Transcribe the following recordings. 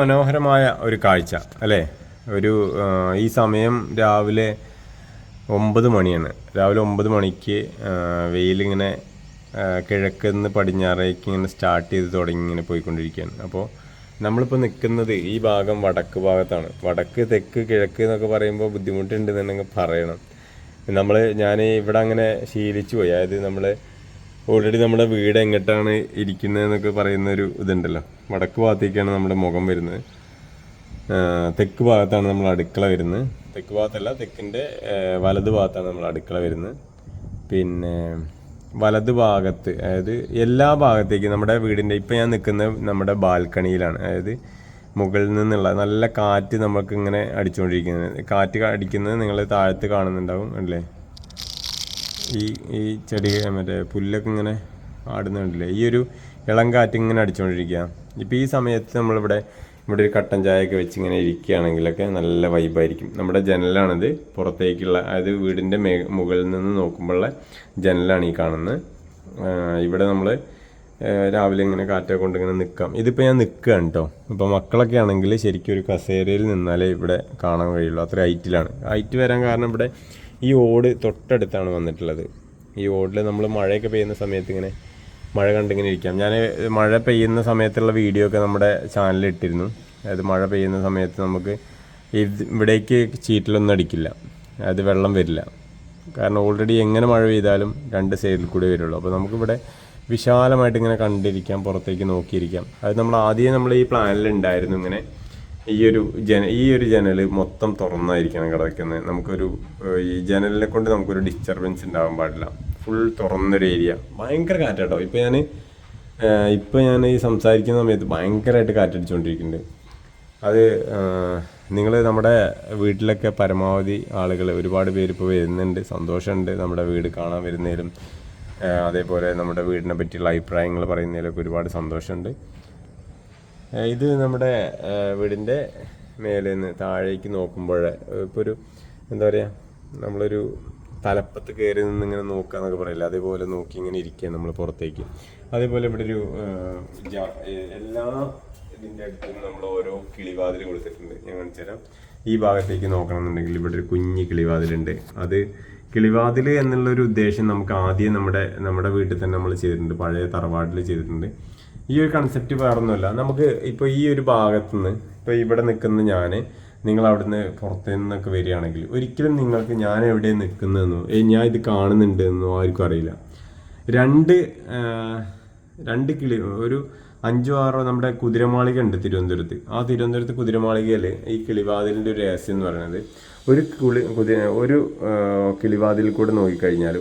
മനോഹരമായ ഒരു കാഴ്ച അല്ലേ? ഒരു ഈ സമയം രാവിലെ ഒമ്പത് മണിയാണ്. രാവിലെ ഒമ്പത് മണിക്ക് വെയിലിങ്ങനെ കിഴക്ക് നിന്ന് പടിഞ്ഞാറേക്ക് ഇങ്ങനെ സ്റ്റാർട്ട് ചെയ്ത് തുടങ്ങി ഇങ്ങനെ പോയിക്കൊണ്ടിരിക്കുകയാണ്. അപ്പോൾ നമ്മളിപ്പോൾ നിൽക്കുന്നത് ഈ ഭാഗം വടക്ക് ഭാഗത്താണ്. വടക്ക് തെക്ക് കിഴക്ക് എന്നൊക്കെ പറയുമ്പോൾ ബുദ്ധിമുട്ടുണ്ടെന്നുണ്ടെങ്കിൽ പറയണം. നമ്മൾ ഞാൻ ഇവിടെ അങ്ങനെ ശീലിച്ചു പോയി. അതായത് നമ്മൾ ഓൾറെഡി നമ്മുടെ വീട് എങ്ങോട്ടാണ് ഇരിക്കുന്നതെന്നൊക്കെ പറയുന്ന ഒരു ഇതുണ്ടല്ലോ. വടക്ക് ഭാഗത്തേക്കാണ് നമ്മുടെ മുഖം വരുന്നത്. തെക്ക് ഭാഗത്താണ് നമ്മൾ അടുക്കള വരുന്നത്. തെക്ക് ഭാഗത്തല്ല തെക്കിന്റെ വലത് ഭാഗത്താണ് നമ്മൾ അടുക്കള വരുന്നത്. പിന്നെ വലത് ഭാഗത്ത് അതായത് എല്ലാ ഭാഗത്തേക്കും നമ്മുടെ വീടിന്റെ ഇപ്പം ഞാൻ നിൽക്കുന്ന നമ്മുടെ ബാൽക്കണിയിലാണ്. അതായത് മുകളിൽ നിന്നുള്ള നല്ല കാറ്റ് നമുക്ക് ഇങ്ങനെ അടിച്ചുകൊണ്ടിരിക്കുന്നത്. കാറ്റ് അടിക്കുന്നത് നിങ്ങൾ താഴത്ത് കാണുന്നുണ്ടാവും അല്ലേ? ഈ ഈ ചെടി മറ്റേ പുല്ലൊക്കെ ഇങ്ങനെ ആടുന്നുണ്ടല്ലേ? ഈ ഒരു ഇളം കാറ്റ് ഇങ്ങനെ അടിച്ചുകൊണ്ടിരിക്കുക ഇപ്പോൾ ഈ സമയത്ത് നമ്മളിവിടെ ഇവിടെ ഒരു കട്ടൻ ചായയൊക്കെ വെച്ച് ഇങ്ങനെ ഇരിക്കുകയാണെങ്കിലൊക്കെ നല്ല വൈബായിരിക്കും നമ്മുടെ ജനലാണിത്. പുറത്തേക്കുള്ള അതായത് വീടിന്റെ മേ മുകളിൽ നിന്ന് നോക്കുമ്പോഴുള്ള ജനലാണ് ഈ കാണുന്നത്. ഇവിടെ നമ്മൾ രാവിലെ ഇങ്ങനെ കാറ്റൊക്കെ കൊണ്ട് ഇങ്ങനെ നിൽക്കാം ഇതിപ്പോൾ ഞാൻ നിൽക്കുകയാണ് കേട്ടോ ഇപ്പോൾ മക്കളൊക്കെ ആണെങ്കിൽ ശരിക്കും ഒരു കസേരയിൽ നിന്നാലേ ഇവിടെ കാണാൻ കഴിയുള്ളൂ. അത്ര ഹൈറ്റിലാണ്. ഹൈറ്റ് വരാൻ കാരണം ഇവിടെ ഈ ഓട് തൊട്ടടുത്താണ് വന്നിട്ടുള്ളത്. ഈ ഓടിൽ നമ്മൾ മഴയൊക്കെ പെയ്യുന്ന സമയത്ത് ഇങ്ങനെ മഴ കണ്ടിങ്ങനെ ഇരിക്കാം. ഞാൻ മഴ പെയ്യുന്ന സമയത്തുള്ള വീഡിയോ ഒക്കെ നമ്മുടെ ചാനലിൽ ഇട്ടിരുന്നു. അതായത് മഴ പെയ്യുന്ന സമയത്ത് നമുക്ക് ഇവിടേക്ക് ചീറ്റിലൊന്നും അടിക്കില്ല. അതായത് വെള്ളം വരില്ല. കാരണം ഓൾറെഡി എങ്ങനെ മഴ പെയ്താലും രണ്ട് സൈഡിൽ കൂടെ വരുള്ളൂ. അപ്പോൾ നമുക്കിവിടെ വിശാലമായിട്ട് ഇങ്ങനെ കണ്ടിരിക്കാം പുറത്തേക്ക് നോക്കിയിരിക്കാം. അത് നമ്മൾ ആദ്യം നമ്മൾ ഈ പ്ലാനിൽ ഉണ്ടായിരുന്നു ഇങ്ങനെ ഈ ഒരു ജന ഈ ഒരു ജനൽ മൊത്തം തുറന്നായിരിക്കണം കിടക്കുന്നത്. നമുക്കൊരു ഈ ജനലിനെ കൊണ്ട് നമുക്കൊരു ഡിസ്റ്റർബൻസ് ഉണ്ടാവാൻ പാടില്ല. ഫുൾ തുറന്നൊരു ഏരിയ ഭയങ്കര കാറ്റാട്ടോ. ഇപ്പം ഞാൻ ഇപ്പം ഞാൻ ഈ സംസാരിക്കുന്ന സമയത്ത് ഭയങ്കരമായിട്ട് കാറ്റടിച്ചുകൊണ്ടിരിക്കുന്നുണ്ട് അത് നിങ്ങൾ നമ്മുടെ വീട്ടിലൊക്കെ പരമാവധി ആളുകൾ ഒരുപാട് പേര് ഇപ്പോൾ വരുന്നുണ്ട്. സന്തോഷമുണ്ട് നമ്മുടെ വീട് കാണാൻ വരുന്നതിലും. അതേപോലെ നമ്മുടെ വീടിനെ പറ്റിയുള്ള അഭിപ്രായങ്ങൾ പറയുന്നതിലൊക്കെ ഒരുപാട് സന്തോഷമുണ്ട് ഇത് നമ്മുടെ വീടിന്റെ മേലെ നിന്ന് താഴേക്ക് നോക്കുമ്പോൾ ഇപ്പോൾ ഒരു എന്താ പറയുക നമ്മളൊരു തലപ്പത്ത് കയറി നിന്ന് ഇങ്ങനെ നോക്കുക എന്നൊക്കെ പറയില്ല? അതേപോലെ നോക്കി ഇങ്ങനെ ഇരിക്കുക നമ്മൾ പുറത്തേക്ക്. അതേപോലെ ഇവിടെ ഒരു എല്ലാ ഇതിന്റെ അടുത്തും നമ്മൾ ഓരോ കിളിവാതിൽ കൊടുത്തിട്ടുണ്ട്. ഞാൻ കാണിച്ചു തരാം. ഈ ഭാഗത്തേക്ക് നോക്കണമെന്നുണ്ടെങ്കിൽ ഇവിടെ ഒരു കുഞ്ഞി കിളിവാതിലുണ്ട്. അത് കിളിവാതിൽ എന്നുള്ളൊരു ഉദ്ദേശം നമുക്ക് ആദ്യം നമ്മുടെ നമ്മുടെ വീട്ടിൽ തന്നെ നമ്മൾ ചെയ്തിട്ടുണ്ട്. പഴയ തറവാട്ടിൽ ചെയ്തിട്ടുണ്ട്. ഈ ഒരു കൺസെപ്റ്റ് വേറൊന്നുമല്ല. നമുക്ക് ഇപ്പോൾ ഈ ഒരു ഭാഗത്തുനിന്ന് ഇപ്പോൾ ഇവിടെ നിൽക്കുന്ന ഞാൻ നിങ്ങൾ അവിടുന്ന് പുറത്തു നിന്നൊക്കെ വരികയാണെങ്കിൽ ഒരിക്കലും നിങ്ങൾക്ക് ഞാൻ എവിടെ നിൽക്കുന്നതെന്നോ ഞാൻ ഇത് കാണുന്നുണ്ട് എന്നോ ആർക്കും അറിയില്ല. രണ്ട് രണ്ട് കിളി ഒരു അഞ്ചോ ആറോ നമ്മുടെ കുതിരമാളിക ഉണ്ട് തിരുവനന്തപുരത്ത്. ആ തിരുവനന്തപുരത്ത് കുതിരമാളികയിൽ ഈ കിളിവാതിലിന്റെ ഒരു രഹസ്യം എന്ന് പറയുന്നത് ഒരു കുളി കുതിര ഒരു കിളിവാതിലിൽ കൂടെ നോക്കിക്കഴിഞ്ഞാൽ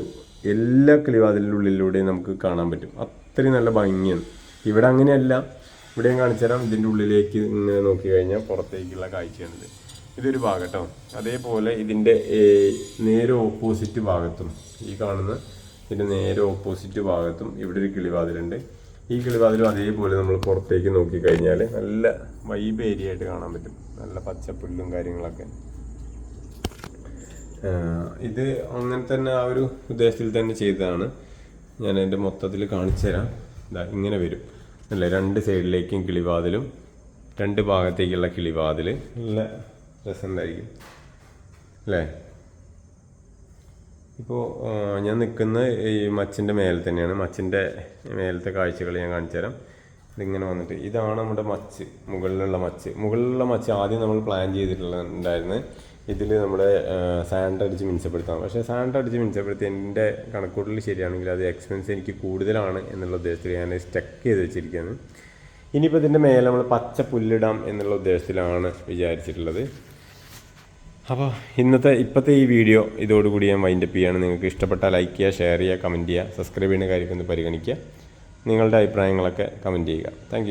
എല്ലാ കിളിവാതിലിന്റെ ഉള്ളിലൂടെയും നമുക്ക് കാണാൻ പറ്റും. അത്രയും നല്ല ഭംഗിയാണ്. ഇവിടെ അങ്ങനെയല്ല. ഇവിടെ ഞാൻ കാണിച്ചു തരാം. ഇതിന്റെ ഉള്ളിലേക്ക് ഇങ്ങനെ നോക്കി കഴിഞ്ഞാൽ പുറത്തേക്കുള്ള കാഴ്ചയാണിത്. ഇതൊരു ഭാഗം കേട്ടോ അതേപോലെ ഇതിന്റെ നേരെ ഓപ്പോസിറ്റ് ഭാഗത്തും ഈ കാണുന്ന ഇതിന്റെ നേരെ ഓപ്പോസിറ്റ് ഭാഗത്തും ഇവിടെ ഒരു കിളിവാതിലുണ്ട്. ഈ കിളിവാതിലും അതേപോലെ നമ്മൾ പുറത്തേക്ക് നോക്കി കഴിഞ്ഞാൽ നല്ല വൈബ് ഏരിയ ആയിട്ട് കാണാൻ പറ്റും. നല്ല പച്ചപ്പുല്ലും കാര്യങ്ങളൊക്കെ. ഇത് അങ്ങനെ തന്നെ ആ ഒരു ഉദ്ദേശത്തിൽ തന്നെ ചെയ്തതാണ്. ഞാൻ എന്റെ മൊത്തത്തിൽ കാണിച്ചു തരാം. ഇങ്ങനെ വരും. അല്ലേ? രണ്ട് സൈഡിലേക്കും കിളിവാതിലും രണ്ട് ഭാഗത്തേക്കുള്ള കിളിവാതിൽ നല്ല രസമുണ്ടായിരിക്കും. അല്ലേ? ഇപ്പോൾ ഞാൻ നിൽക്കുന്ന ഈ മച്ചിന്റെ മേലെ തന്നെയാണ്. മച്ചിന്റെ മേലത്തെ കാഴ്ചകൾ ഞാൻ കാണിച്ചു തരാം. ഇതിങ്ങനെ വന്നിട്ട് ഇതാണ് നമ്മുടെ മച്ച് മുകളിലുള്ള മച്ച്. മുകളിലുള്ള മച്ച് ആദ്യം നമ്മൾ പ്ലാൻ ചെയ്തിട്ടുണ്ടായിരുന്നു ഇതിൽ നമ്മുടെ സാൻഡ് അടിച്ച് മിനിച്ചപ്പെടുത്താം പക്ഷേ സാൻഡ് അടിച്ച് മിനിച്ചപ്പെടുത്തി എന്റെ കണക്കൂട്ടിൽ ശരിയാണെങ്കിൽ അത് എക്സ്പെൻസ് എനിക്ക് കൂടുതലാണ് എന്നുള്ള ഉദ്ദേശത്തിൽ ഞാൻ സ്റ്റക്ക് ചെയ്ത് വെച്ചിരിക്കുകയാണ് ഇനിയിപ്പോൾ ഇതിന്റെ മേലെ നമ്മൾ പച്ച പുല്ലിടാം എന്നുള്ള ഉദ്ദേശത്തിലാണ് വിചാരിച്ചിട്ടുള്ളത്. അപ്പോൾ ഇന്നത്തെ ഇപ്പോഴത്തെ ഈ വീഡിയോ ഇതോടുകൂടി ഞാൻ വൈൻഡപ്പ് ചെയ്യുകയാണ് നിങ്ങൾക്ക് ഇഷ്ടപ്പെട്ടാൽ ലൈക്ക് ചെയ്യുക ഷെയർ ചെയ്യുക കമന്റ് ചെയ്യുക സബ്സ്ക്രൈബ് ചെയ്യുന്ന കാര്യമൊക്കെ ഒന്ന് പരിഗണിക്കുക. നിങ്ങളുടെ അഭിപ്രായങ്ങളൊക്കെ കമന്റ് ചെയ്യുക. താങ്ക്